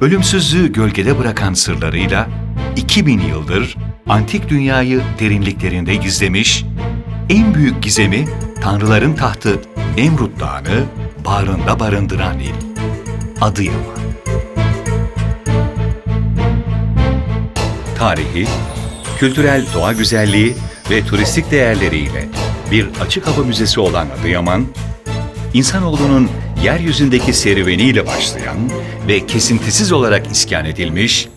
ölümsüzlüğü gölgede bırakan sırlarıyla 2000 yıldır antik dünyayı derinliklerinde gizlemiş, en büyük gizemi tanrıların tahtı Nemrut Dağı'nı bağrında barındıran il. Adıyaman. Tarihi, kültürel doğa güzelliği ve turistik değerleriyle bir açık hava müzesi olan Adıyaman, insanoğlunun yeryüzündeki serüveniyle başlayan ve kesintisiz olarak iskan edilmiş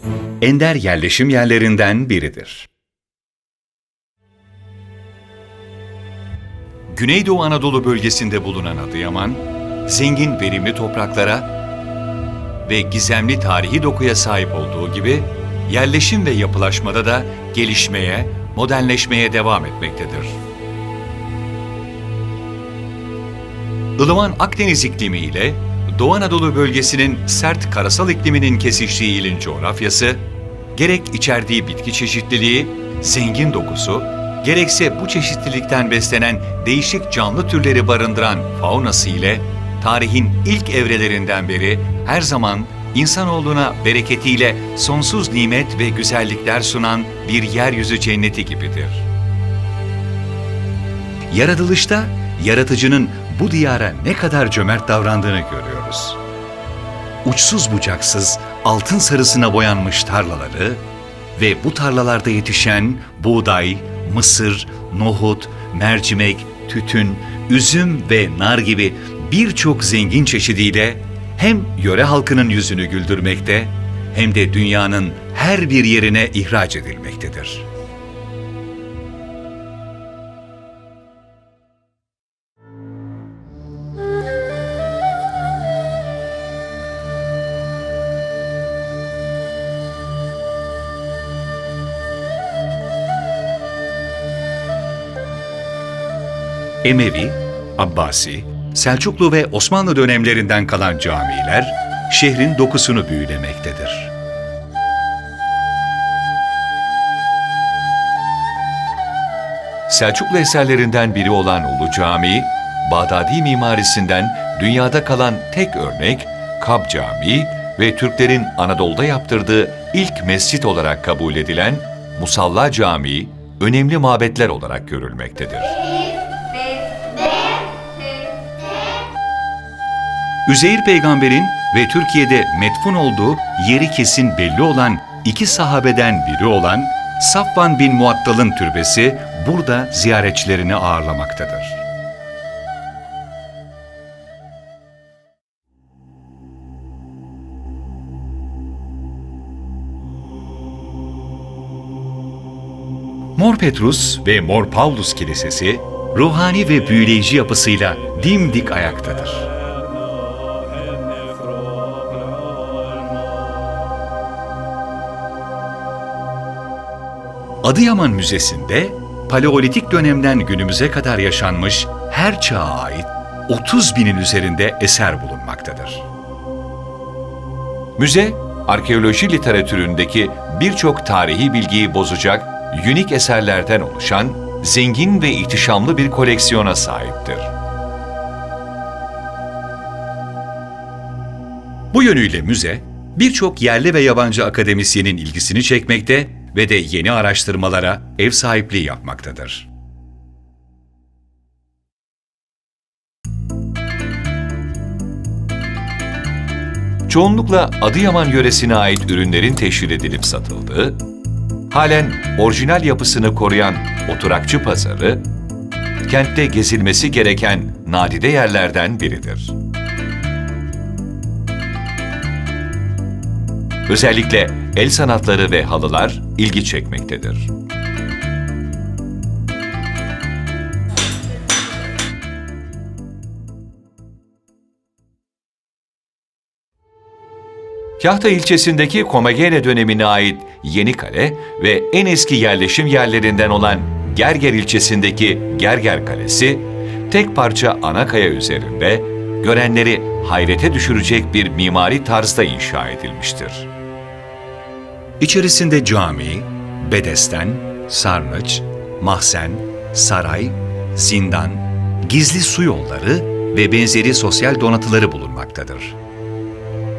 ender yerleşim yerlerinden biridir. Güneydoğu Anadolu bölgesinde bulunan Adıyaman, zengin verimli topraklara ve gizemli tarihi dokuya sahip olduğu gibi yerleşim ve yapılaşmada da gelişmeye, modernleşmeye devam etmektedir. Ilıman Akdeniz iklimi ile Doğu Anadolu bölgesinin sert karasal ikliminin kesiştiği ilin coğrafyası, gerek içerdiği bitki çeşitliliği, zengin dokusu, gerekse bu çeşitlilikten beslenen değişik canlı türleri barındıran faunası ile tarihin ilk evrelerinden beri her zaman insanoğluna bereketiyle sonsuz nimet ve güzellikler sunan bir yeryüzü cenneti gibidir. Yaratılışta yaratıcının bu diyara ne kadar cömert davrandığını görüyoruz. Uçsuz bucaksız altın sarısına boyanmış tarlaları ve bu tarlalarda yetişen buğday, mısır, nohut, mercimek, tütün, üzüm ve nar gibi birçok zengin çeşidiyle hem yöre halkının yüzünü güldürmekte hem de dünyanın her bir yerine ihraç edilmektedir. Emevi, Abbasi, Selçuklu ve Osmanlı dönemlerinden kalan camiler şehrin dokusunu büyülemektedir. Selçuklu eserlerinden biri olan Ulu Camii, Bağdadi mimarisinden dünyada kalan tek örnek Kab Camii ve Türklerin Anadolu'da yaptırdığı ilk mescit olarak kabul edilen Musalla Camii önemli mabetler olarak görülmektedir. Üzeyir peygamberin ve Türkiye'de metfun olduğu yeri kesin belli olan iki sahabeden biri olan Safvan bin Muattal'ın türbesi burada ziyaretçilerini ağırlamaktadır. Mor Petrus ve Mor Paulus Kilisesi ruhani ve büyüleyici yapısıyla dimdik ayaktadır. Adıyaman Müzesi'nde Paleolitik dönemden günümüze kadar yaşanmış her çağa ait 30 binin üzerinde eser bulunmaktadır. Müze, arkeoloji literatüründeki birçok tarihi bilgiyi bozacak unik eserlerden oluşan zengin ve ihtişamlı bir koleksiyona sahiptir. Bu yönüyle müze, birçok yerli ve yabancı akademisyenin ilgisini çekmekte ve de yeni araştırmalara ev sahipliği yapmaktadır. Çoğunlukla Adıyaman yöresine ait ürünlerin teşhir edilip satıldığı, halen orijinal yapısını koruyan oturakçı pazarı, kentte gezilmesi gereken nadide yerlerden biridir. Özellikle el sanatları ve halılar ilgi çekmektedir. Kahta ilçesindeki Komagene dönemine ait Yenikale ve en eski yerleşim yerlerinden olan Gerger ilçesindeki Gerger Kalesi, tek parça ana kaya üzerinde görenleri hayrete düşürecek bir mimari tarzda inşa edilmiştir. İçerisinde cami, bedesten, sarnıç, mahzen, saray, zindan, gizli su yolları ve benzeri sosyal donatıları bulunmaktadır.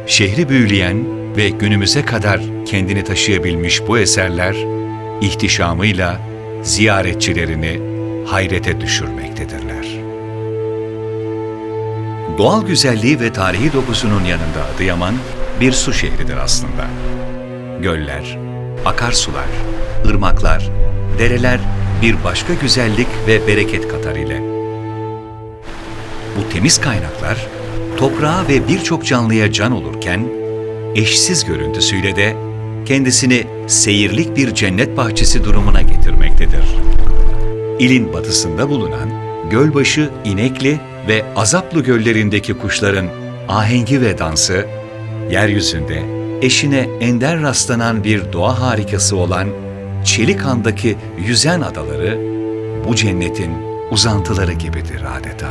Şehri büyüleyen ve günümüze kadar kendini taşıyabilmiş bu eserler ihtişamıyla ziyaretçilerini hayrete düşürmektedirler. Doğal güzelliği ve tarihi dokusunun yanında Adıyaman bir su şehridir aslında. Göller, akarsular, ırmaklar, dereler bir başka güzellik ve bereket katar ile. Bu temiz kaynaklar toprağa ve birçok canlıya can olurken eşsiz görüntüsüyle de kendisini seyirlik bir cennet bahçesi durumuna getirmektedir. İlin batısında bulunan Gölbaşı, İnekli ve Azaplı göllerindeki kuşların ahengi ve dansı, yeryüzünde eşine ender rastlanan bir doğa harikası olan Çelikan'daki yüzen adaları bu cennetin uzantıları gibidir adeta.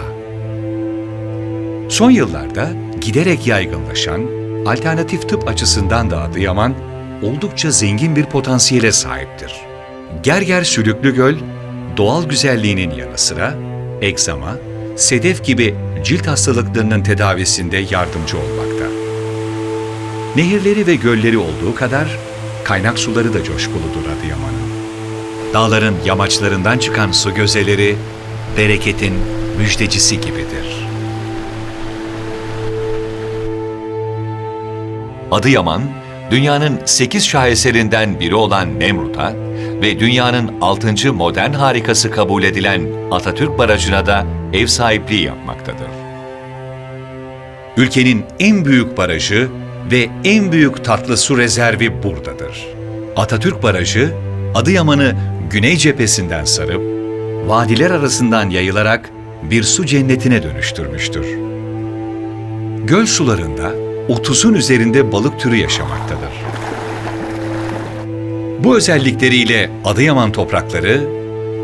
Son yıllarda giderek yaygınlaşan alternatif tıp açısından da Adıyaman oldukça zengin bir potansiyele sahiptir. Gerger Sülüklü Göl, doğal güzelliğinin yanı sıra egzama, sedef gibi cilt hastalıklarının tedavisinde yardımcı olmakta. Nehirleri ve gölleri olduğu kadar kaynak suları da coşkuludur Adıyaman'ın. Dağların yamaçlarından çıkan su gözeleri bereketin müjdecisi gibidir. Adıyaman, dünyanın 8 şaheserinden biri olan Nemrut'a ve dünyanın 6. modern harikası kabul edilen Atatürk Barajı'na da ev sahipliği yapmaktadır. Ülkenin en büyük barajı ve en büyük tatlı su rezervi buradadır. Atatürk Barajı, Adıyaman'ı güney cephesinden sarıp, vadiler arasından yayılarak bir su cennetine dönüştürmüştür. Göl sularında 30'un üzerinde balık türü yaşamaktadır. Bu özellikleriyle Adıyaman toprakları,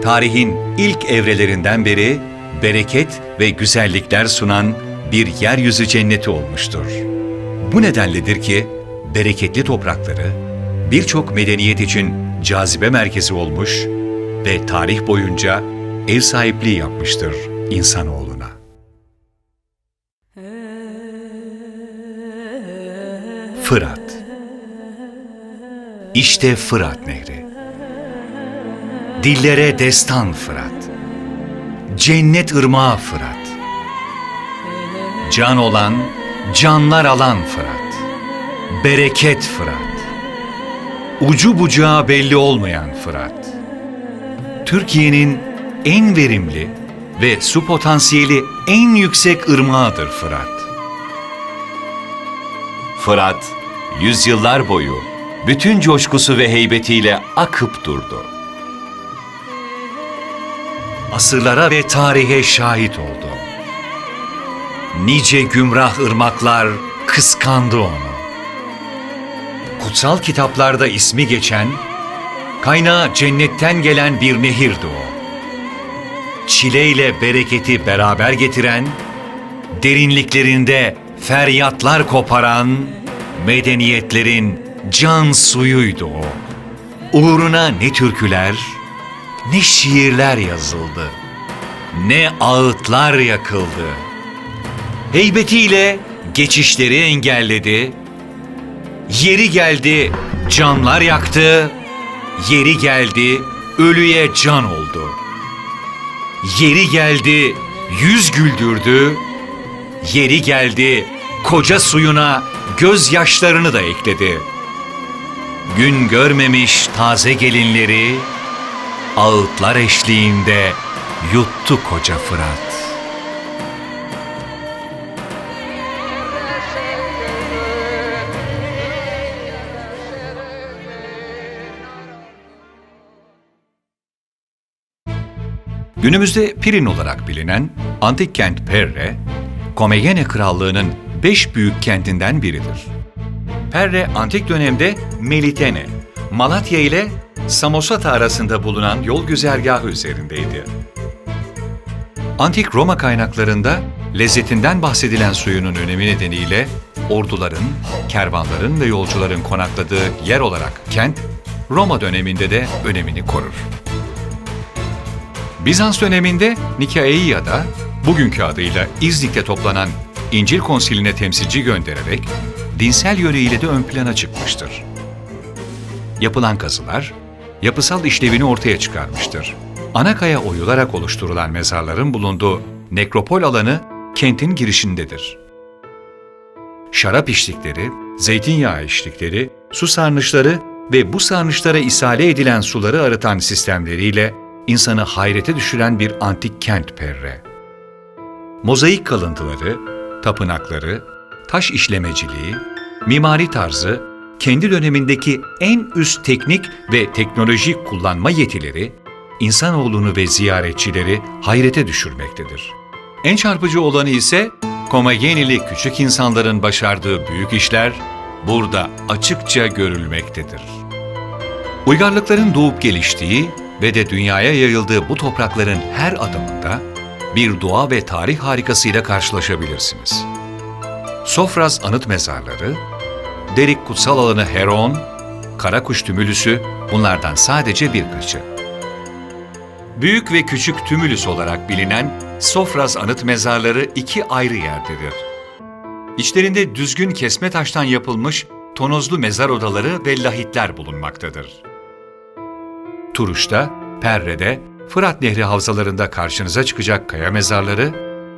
tarihin ilk evrelerinden beri bereket ve güzellikler sunan bir yeryüzü cenneti olmuştur. Bu nedenledir ki bereketli toprakları birçok medeniyet için cazibe merkezi olmuş ve tarih boyunca ev sahipliği yapmıştır insanoğluna. Fırat İşte Fırat Nehri. Dillere destan Fırat. Cennet ırmağı Fırat. Can olan, canlar alan Fırat. Bereket Fırat. Ucu bucağı belli olmayan Fırat. Türkiye'nin en verimli ve su potansiyeli en yüksek ırmağıdır Fırat. Fırat, yüzyıllar boyu bütün coşkusu ve heybetiyle akıp durdu. Asırlara ve tarihe şahit oldu. Nice gümrah ırmaklar kıskandı onu. Kutsal kitaplarda ismi geçen, kaynağı cennetten gelen bir nehirdi o. Çileyle bereketi beraber getiren, derinliklerinde feryatlar koparan, medeniyetlerin can suyuydu o. Uğruna ne türküler, ne şiirler yazıldı, ne ağıtlar yakıldı. Heybetiyle geçişleri engelledi, yeri geldi canlar yaktı, yeri geldi ölüye can oldu. Yeri geldi yüz güldürdü, yeri geldi koca suyuna gözyaşlarını da ekledi. Gün görmemiş taze gelinleri ağıtlar eşliğinde yuttu koca Fırat. Günümüzde Pirin olarak bilinen antik kent Perre, Komagene Krallığı'nın beş büyük kentinden biridir. Perre antik dönemde Melitene, Malatya ile Samosata arasında bulunan yol güzergahı üzerindeydi. Antik Roma kaynaklarında lezzetinden bahsedilen suyunun önemi nedeniyle orduların, kervanların ve yolcuların konakladığı yer olarak kent, Roma döneminde de önemini korur. Bizans döneminde Nikaeia'da bugünkü adıyla İznik'te toplanan İncil Konsili'ne temsilci göndererek dinsel yönüyle de ön plana çıkmıştır. Yapılan kazılar, yapısal işlevini ortaya çıkarmıştır. Anakaya oyularak oluşturulan mezarların bulunduğu nekropol alanı kentin girişindedir. Şarap içtikleri, zeytinyağı içtikleri, su sarnıçları ve bu sarnıçlara isale edilen suları arıtan sistemleriyle insanı hayrete düşüren bir antik kent Perre. Mozaik kalıntıları, tapınakları, taş işlemeciliği, mimari tarzı, kendi dönemindeki en üst teknik ve teknolojik kullanma yetileri, insanoğlunu ve ziyaretçileri hayrete düşürmektedir. En çarpıcı olanı ise Komagenili küçük insanların başardığı büyük işler burada açıkça görülmektedir. Uygarlıkların doğup geliştiği ve de dünyaya yayıldığı bu toprakların her adımında bir doğa ve tarih harikasıyla karşılaşabilirsiniz. Sofraz anıt mezarları, Derik kutsal alanı Heron, Karakuş tümülüsü bunlardan sadece birkaçı. Büyük ve küçük tümülüs olarak bilinen Sofraz anıt mezarları iki ayrı yerdedir. İçlerinde düzgün kesme taştan yapılmış tonozlu mezar odaları ve lahitler bulunmaktadır. Turuş'ta, Perre'de, Fırat Nehri havzalarında karşınıza çıkacak kaya mezarları,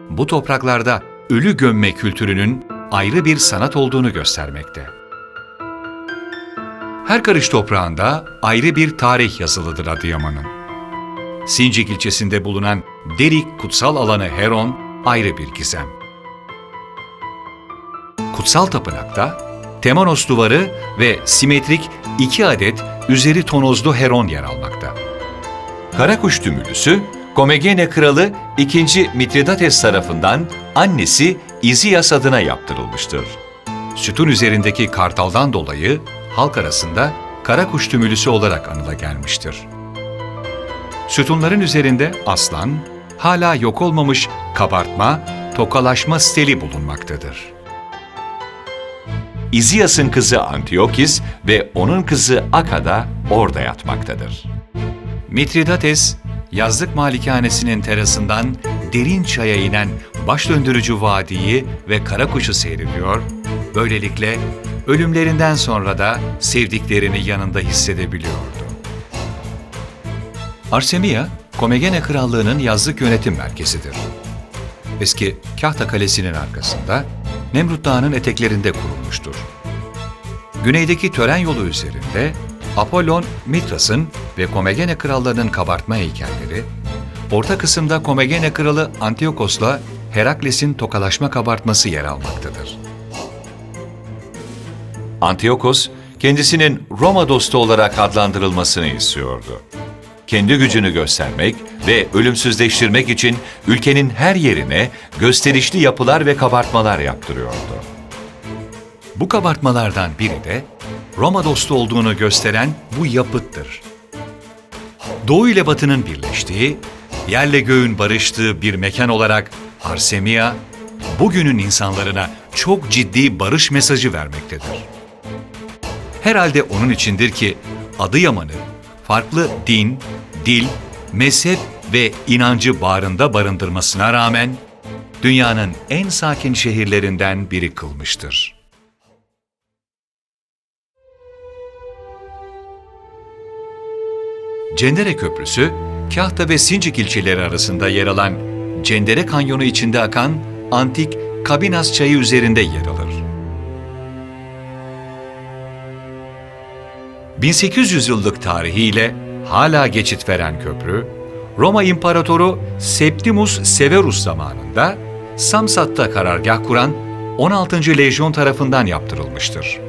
bu topraklarda ölü gömme kültürünün ayrı bir sanat olduğunu göstermekte. Her karış toprağında ayrı bir tarih yazılıdır Adıyaman'ın. Sincik ilçesinde bulunan Derik kutsal alanı Heron ayrı bir gizem. Kutsal tapınakta Temenos duvarı ve simetrik iki adet üzeri tonozlu heron yer almakta. Karakuş tümülüsü, Komegene kralı 2. Mitridates tarafından annesi İziyas adına yaptırılmıştır. Sütun üzerindeki kartaldan dolayı halk arasında Karakuş tümülüsü olarak anıla gelmiştir. Sütunların üzerinde aslan, hala yok olmamış kabartma, tokalaşma steli bulunmaktadır. İziyas'ın kızı Antiyokis ve onun kızı Aka da orada yatmaktadır. Mitridates, yazlık malikanesinin terasından derin çaya inen baş döndürücü vadiyi ve karakuşu seyrediyor, böylelikle ölümlerinden sonra da sevdiklerini yanında hissedebiliyordu. Arsemia, Komegene Krallığı'nın yazlık yönetim merkezidir. Eski Kahta Kalesi'nin arkasında Nemrut Dağı'nın eteklerinde kurulmuştur. Güneydeki tören yolu üzerinde Apollon, Mitras'ın ve Komegene krallarının kabartma heykelleri, orta kısımda Komegene kralı Antiochos'la Herakles'in tokalaşma kabartması yer almaktadır. Antiochos, kendisinin Roma dostu olarak adlandırılmasını istiyordu. Kendi gücünü göstermek ve ölümsüzleştirmek için ülkenin her yerine gösterişli yapılar ve kabartmalar yaptırıyordu. Bu kabartmalardan biri de Roma dostu olduğunu gösteren bu yapıttır. Doğu ile Batı'nın birleştiği, yerle göğün barıştığı bir mekan olarak Arsemia, bugünün insanlarına çok ciddi barış mesajı vermektedir. Herhalde onun içindir ki Adıyaman'ı farklı din, dil, mezhep ve inancı bağrında barındırmasına rağmen dünyanın en sakin şehirlerinden biri kılmıştır. Cendere Köprüsü, Kahta ve Sincik ilçeleri arasında yer alan Cendere Kanyonu içinde akan antik Kabinas Çayı üzerinde yer alır. 1800 yıllık tarihiyle hala geçit veren köprü, Roma İmparatoru Septimus Severus zamanında Samsat'ta karargah kuran 16. Lejyon tarafından yaptırılmıştır.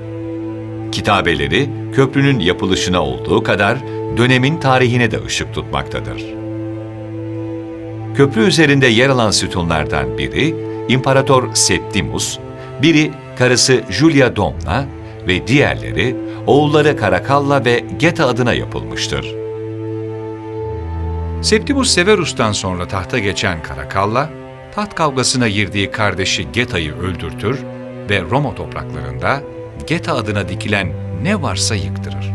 Kitabeleri köprünün yapılışına olduğu kadar dönemin tarihine de ışık tutmaktadır. Köprü üzerinde yer alan sütunlardan biri İmparator Septimus, biri karısı Julia Domna ve diğerleri oğulları Karakalla ve Geta adına yapılmıştır. Septimus Severus'tan sonra tahta geçen Karakalla, taht kavgasına girdiği kardeşi Geta'yı öldürtür ve Roma topraklarında Geta adına dikilen ne varsa yıktırır.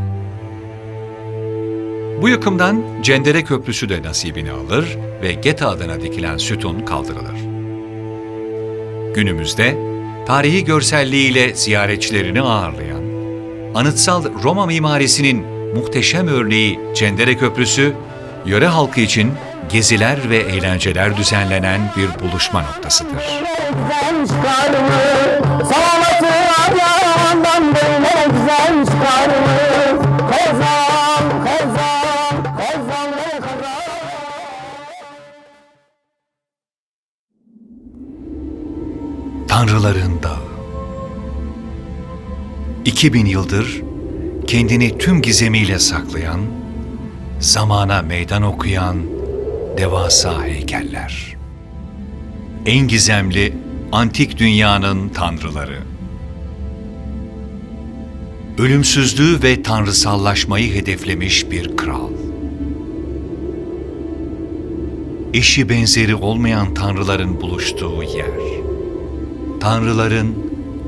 Bu yıkımdan Cendere Köprüsü de nasibini alır ve Geta adına dikilen sütun kaldırılır. Günümüzde tarihi görselliğiyle ziyaretçilerini ağırlayan, anıtsal Roma mimarisinin muhteşem örneği Cendere Köprüsü, yöre halkı için geziler ve eğlenceler düzenlenen bir buluşma noktasıdır. Tanrıların Dağı 2000 yıldır kendini tüm gizemiyle saklayan, zamana meydan okuyan devasa heykeller. En gizemli antik dünyanın tanrıları. Ölümsüzlüğü ve tanrısallaşmayı hedeflemiş bir kral. Eşi benzeri olmayan tanrıların buluştuğu yer. Tanrıların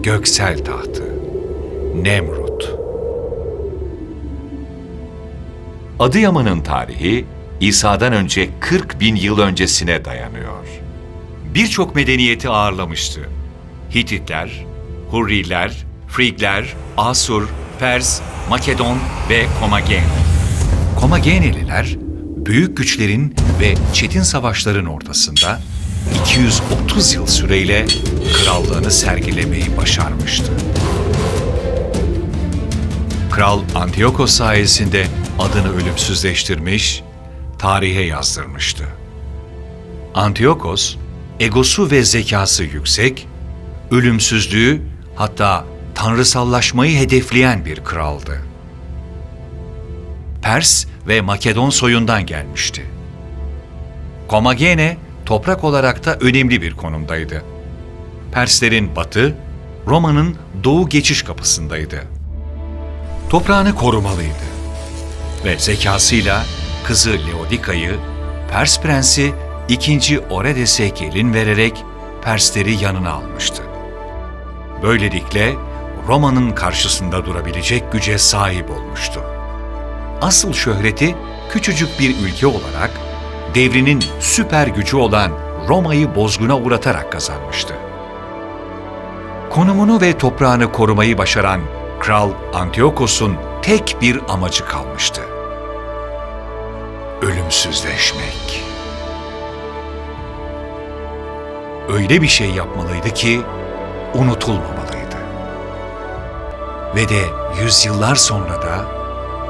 göksel tahtı. Nemrut. Adıyaman'ın tarihi İsa'dan önce 40 bin yıl öncesine dayanıyor. Birçok medeniyeti ağırlamıştı. Hititler, Hurriler, Frigler, Asur, Pers, Makedon ve Komagen. Komageneliler, büyük güçlerin ve çetin savaşların ortasında 230 yıl süreyle krallığını sergilemeyi başarmıştı. Kral Antiochos sayesinde adını ölümsüzleştirmiş, tarihe yazdırmıştı. Antiochos, egosu ve zekası yüksek, ölümsüzlüğü hatta tanrısallaşmayı hedefleyen bir kraldı. Pers ve Makedon soyundan gelmişti. Komagene toprak olarak da önemli bir konumdaydı. Perslerin batı, Roma'nın doğu geçiş kapısındaydı. Toprağını korumalıydı ve zekasıyla kızı Leodika'yı Pers prensi 2. Oredes'e gelin vererek Persleri yanına almıştı. Böylelikle Roma'nın karşısında durabilecek güce sahip olmuştu. Asıl şöhreti küçücük bir ülke olarak devrinin süper gücü olan Roma'yı bozguna uğratarak kazanmıştı. Konumunu ve toprağını korumayı başaran Kral Antiochos'un tek bir amacı kalmıştı. Ölümsüzleşmek. Öyle bir şey yapmalıydı ki unutulmamalıydı. Ve de yüzyıllar sonra da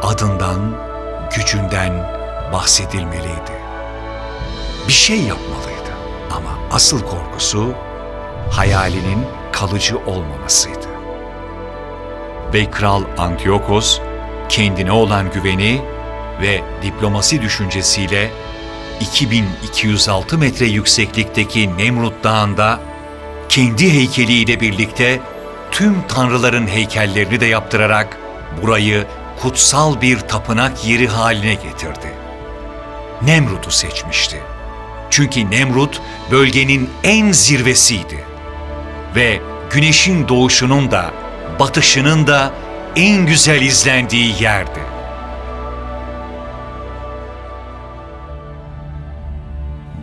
adından, gücünden bahsedilmeliydi. Bir şey yapmalıydı ama asıl korkusu hayalinin kalıcı olmamasıydı. Ve Kral Antiochos kendine olan güveni ve diplomasi düşüncesiyle 2206 metre yükseklikteki Nemrut Dağı'nda kendi heykeliyle birlikte tüm tanrıların heykellerini de yaptırarak burayı kutsal bir tapınak yeri haline getirdi. Nemrut'u seçmişti. Çünkü Nemrut bölgenin en zirvesiydi. Ve güneşin doğuşunun da batışının da en güzel izlendiği yerdi.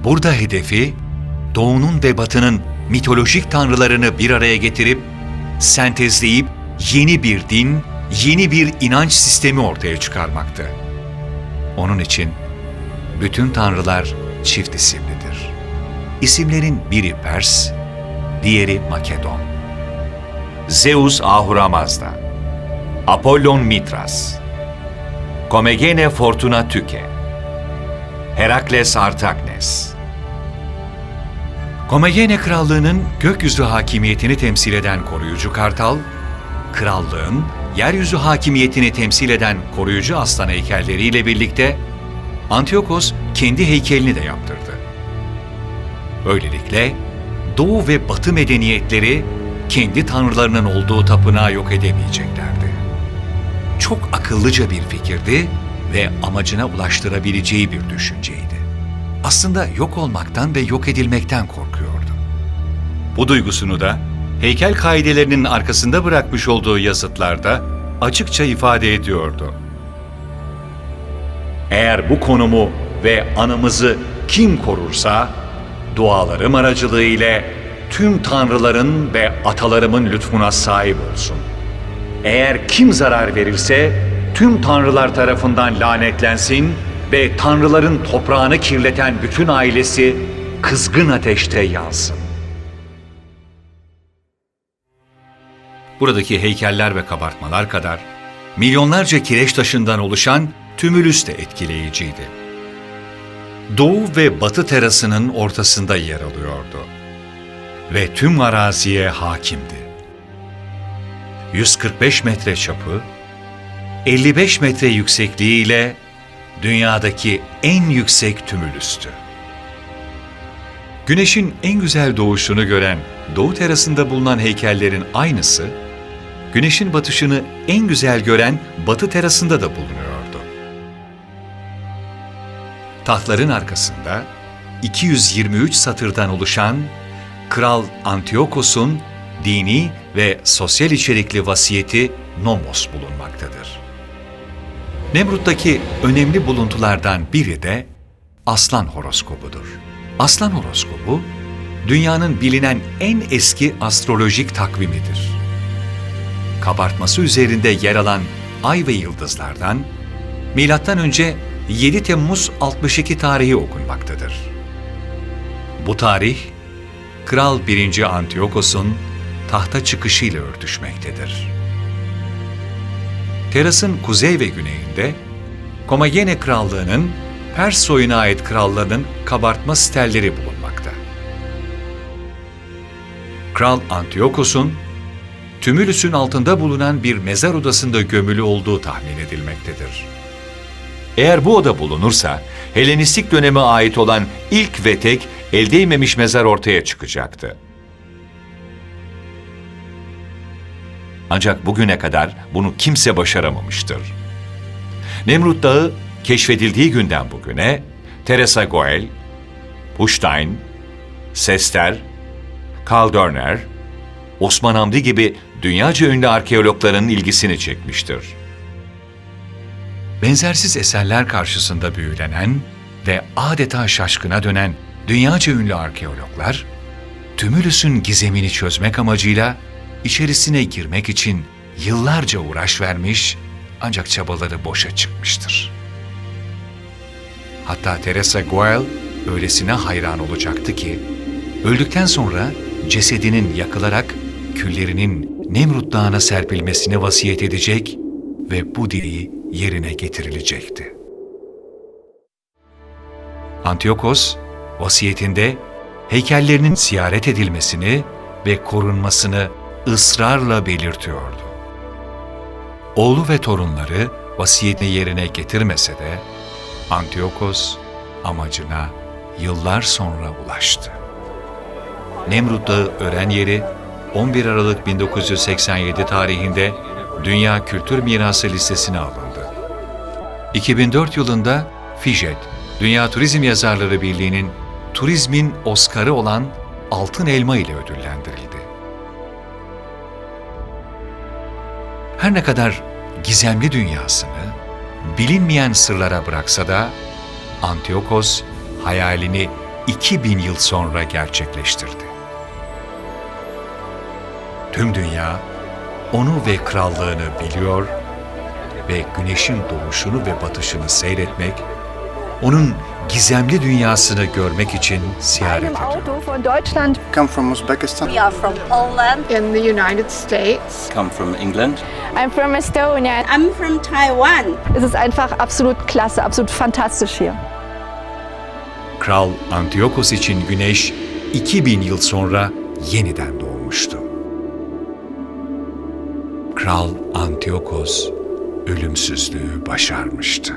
Burada hedefi doğunun ve batının mitolojik tanrılarını bir araya getirip sentezleyip yeni bir din, yeni bir inanç sistemi ortaya çıkarmaktı. Onun için bütün tanrılar çift isimlidir. İsimlerin biri Pers, diğeri Makedon. Zeus Ahura Mazda, Apollon Mitras, Komegene Fortuna Tüke, Herakles Artaknes, Komagene Krallığı'nın gökyüzü hakimiyetini temsil eden koruyucu kartal, krallığın yeryüzü hakimiyetini temsil eden koruyucu aslan heykelleriyle birlikte Antiochos kendi heykelini de yaptırdı. Böylelikle Doğu ve Batı medeniyetleri kendi tanrılarının olduğu tapınağı yok edemeyeceklerdi. Çok akıllıca bir fikirdi ve amacına ulaştırabileceği bir düşünceydi. Aslında yok olmaktan ve yok edilmekten korkuyordu. Bu duygusunu da heykel kaidelerinin arkasında bırakmış olduğu yazıtlarda açıkça ifade ediyordu. Eğer bu konumu ve anımızı kim korursa dualarım aracılığı ile tüm tanrıların ve atalarımın lütfuna sahip olsun. Eğer kim zarar verirse tüm tanrılar tarafından lanetlensin ve tanrıların toprağını kirleten bütün ailesi kızgın ateşte yansın. Buradaki heykeller ve kabartmalar kadar milyonlarca kireç taşından oluşan tümülüs de etkileyiciydi. Doğu ve batı terasının ortasında yer alıyordu ve tüm araziye hakimdi. 145 metre çapı, 55 metre yüksekliğiyle dünyadaki en yüksek tümülüstü. Güneşin en güzel doğuşunu gören doğu terasında bulunan heykellerin aynısı, güneşin batışını en güzel gören batı terasında da bulunuyordu. Tahtların arkasında 223 satırdan oluşan Kral Antiochos'un dini ve sosyal içerikli vasiyeti Nomos bulunmaktadır. Nemrut'taki önemli buluntulardan biri de Aslan horoskobudur. Aslan horoskobu, dünyanın bilinen en eski astrolojik takvimidir. Kabartması üzerinde yer alan ay ve yıldızlardan milattan önce 7 Temmuz 62 tarihi okunmaktadır. Bu tarih Kral 1. Antiochos'un tahta çıkışıyla örtüşmektedir. Terasın kuzey ve güneyinde Komagene Krallığı'nın Pers soyuna ait krallarının kabartma stelleri bulunmakta. Kral Antiochos'un tümülüsün altında bulunan bir mezar odasında gömülü olduğu tahmin edilmektedir. Eğer bu oda bulunursa, Helenistik döneme ait olan ilk ve tek el değmemiş mezar ortaya çıkacaktı. Ancak bugüne kadar bunu kimse başaramamıştır. Nemrut Dağı keşfedildiği günden bugüne Teresa Goel, Pushtayn, Sester, Karl Dörner, Osman Hamdi gibi dünyaca ünlü arkeologların ilgisini çekmiştir. Benzersiz eserler karşısında büyülenen ve adeta şaşkına dönen dünyaca ünlü arkeologlar, Tümülüs'ün gizemini çözmek amacıyla içerisine girmek için yıllarca uğraş vermiş ancak çabaları boşa çıkmıştır. Hatta Teresa Goel öylesine hayran olacaktı ki, öldükten sonra cesedinin yakılarak küllerinin Nemrut Dağı'na serpilmesini vasiyet edecek ve bu dileği yerine getirilecekti. Antiochos, vasiyetinde heykellerinin ziyaret edilmesini ve korunmasını ısrarla belirtiyordu. Oğlu ve torunları vasiyetini yerine getirmese de Antiochos amacına yıllar sonra ulaştı. Nemrut Dağı öğren yeri 11 Aralık 1987 tarihinde Dünya Kültür Mirası listesine alındı. 2004 yılında FİJET, Dünya Turizm Yazarları Birliği'nin turizmin Oscar'ı olan Altın Elma ile ödüllendirildi. Her ne kadar gizemli dünyasını bilinmeyen sırlara bıraksa da Antiochos hayalini 2000 yıl sonra gerçekleştirdi. Tüm dünya onu ve krallığını biliyor ve güneşin doğuşunu ve batışını seyretmek, onun gizemli dünyasını görmek için ziyaret einem ediyor. Auto von Deutschland come from Uzbekistan. We are from Poland. in the United States. come from England. I'm from Estonia. I'm from Taiwan. Es ist einfach absolut klasse, absolut fantastisch hier. Kral Antiochos için güneş 2000 yıl sonra yeniden doğmuştu. Kral Antiochos ölümsüzlüğü başarmıştı.